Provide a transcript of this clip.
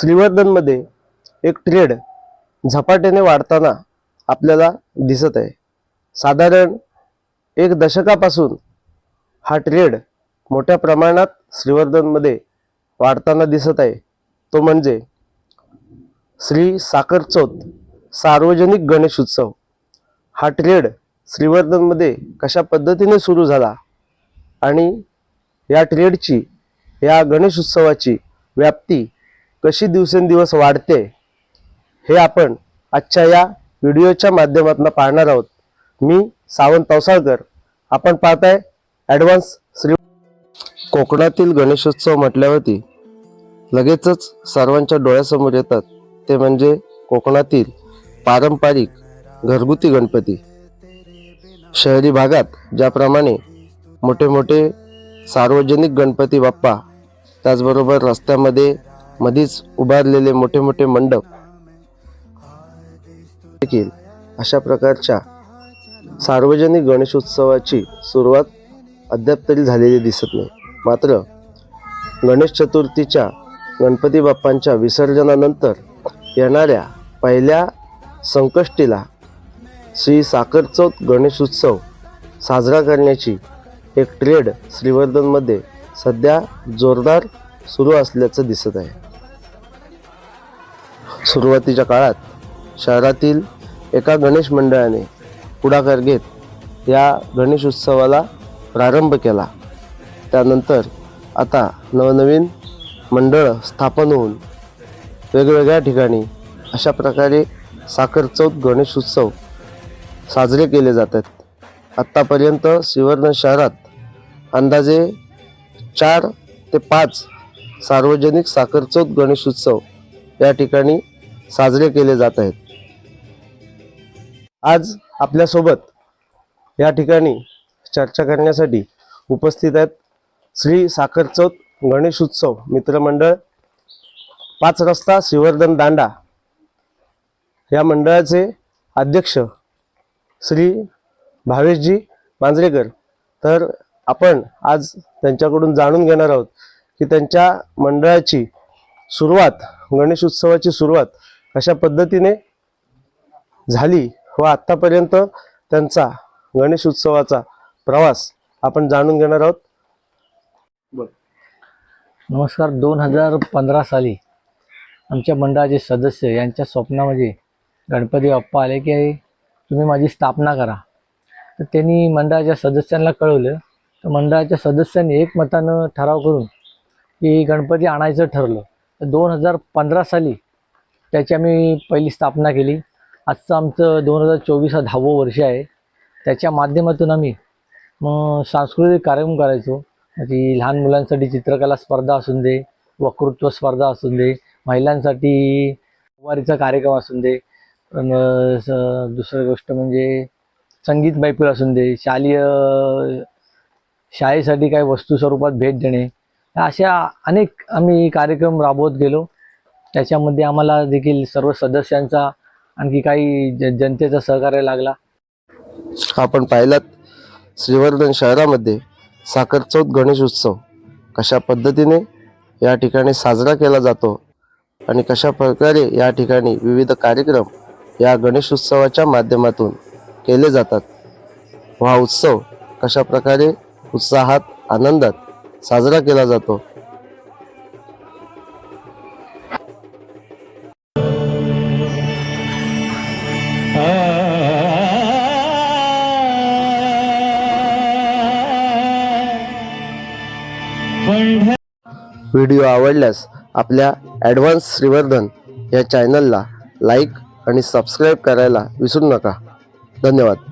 श्रीवर्धनमध्ये एक ट्रेड झपाट्याने वाढताना आपल्याला दिसत आहे. साधारण एक दशकापासून हा ट्रेड मोठ्या प्रमाणात श्रीवर्धनमध्ये वाढताना दिसत आहे. तो म्हणजे श्री साखरचौथ सार्वजनिक गणेश उत्सव. हा ट्रेड श्रीवर्धनमध्ये कशा पद्धतीने सुरू झाला आणि या ट्रेडची या गणेश उत्सवाची व्याप्ती कशी दिवसेंदिवस वाढते हे आपण आजच्या या व्हिडिओच्या माध्यमातून पाहणार आहोत. मी सावंत तवसाळकर आपण पाहताय ॲडव्हान्स श्री कोकणातील गणेशोत्सव म्हटल्यावरती लगेचच सर्वांच्या डोळ्यासमोर येतात. ते म्हणजे कोकणातील पारंपरिक घरगुती गणपती. शहरी भागात ज्याप्रमाणे मोठे मोठे सार्वजनिक गणपती बाप्पा त्याचबरोबर रस्त्यामध्ये मधीच उभारलेले मोठे मोठे मंडप देखील अशा प्रकारच्या सार्वजनिक गणेशोत्सवाची सुरुवात अद्याप तरी झालेली दिसत नाही. मात्र गणेश चतुर्थीच्या गणपती बाप्पांच्या विसर्जनानंतर येणाऱ्या पहिल्या संकष्टीला श्री साखरचौथ गणेशोत्सव साजरा करण्याची एक ट्रेड श्रीवर्धनमध्ये सध्या जोरदार सुरू असल्याचं दिसत आहे. सुरुवातीच्या काळात शहरातील एका गणेश मंडळाने पुढाकार घेत या गणेश उत्सवाला प्रारंभ केला. त्यानंतर आता नवनवीन मंडळं स्थापन होऊन वेगवेगळ्या ठिकाणी अशा प्रकारे साखर चौथ गणेश उत्सव साजरे केले जातात. आत्तापर्यंत श्रीवर्धन शहरात अंदाजे चार ते पाच सार्वजनिक साखर चौथ गणेश उत्सव या ठिकाणी साजरे केले जात आहेत. आज आपल्यासोबत या ठिकाणी चर्चा करण्यासाठी उपस्थित आहेत श्री साखर चौथ गणेश उत्सव मित्रमंडळ पाच रस्ता श्रीवर्धन दांडा या मंडळाचे अध्यक्ष श्री भावेशजी मांजरेकर तर आपण आज त्यांच्याकडून जाणून घेणार आहोत की त्यांच्या मंडळाची सुरुवात गणेश उत्सवाची सुरुवात कशा पद्धतीने झाली व आत्तापर्यंत त्यांचा गणेश उत्सवाचा प्रवास आपण जाणून घेणार आहोत. नमस्कार. दोन हजार पंधरा साली आमच्या मंडळाचे सदस्य यांच्या स्वप्नामध्ये गणपती बाप्पा आले की तुम्ही माझी स्थापना करा. तर त्यांनी मंडळाच्या सदस्यांना कळवलं. तर मंडळाच्या सदस्यांनी एकमतानं ठराव करून की गणपती आणायचं ठरलं. दोन हजार पंधरा साली त्याची आम्ही पहिली स्थापना केली. आजचं आमचं दोन हजार चोवीस हा दहावं वर्ष आहे. त्याच्या माध्यमातून आम्ही मग सांस्कृतिक कार्यक्रम करायचो. ती लहान मुलांसाठी चित्रकला स्पर्धा असून दे वक्तृत्व स्पर्धा असून दे महिलांसाठी वारीचा कार्यक्रम असून दे. दुसरी स- दुसरं गोष्ट म्हणजे संगीत मैफिल असून दे शालेय शाळेसाठी काही वस्तू स्वरूपात भेट देणे. अशा अनेक आम्ही कार्यक्रम राबवत गेलो. त्याच्यामध्ये आम्हाला देखील सर्व सदस्यांचा आणखी काही ज जनतेचा सहकार्य लागला. आपण पाहिलात श्रीवर्धन शहरामध्ये साखर चौथ गणेश उत्सव कशा पद्धतीने या ठिकाणी साजरा केला जातो आणि कशा प्रकारे या ठिकाणी विविध कार्यक्रम या गणेश उत्सवाच्या माध्यमातून केले जातात? हा उत्सव कशा प्रकारे उत्साहात आनंदात साजरा केला जातो. व्हिडिओ आवडल्यास आपल्या ॲडव्हान्स श्रीवर्धन या चॅनलला लाईक आणि सबस्क्राईब करायला विसरू नका. धन्यवाद.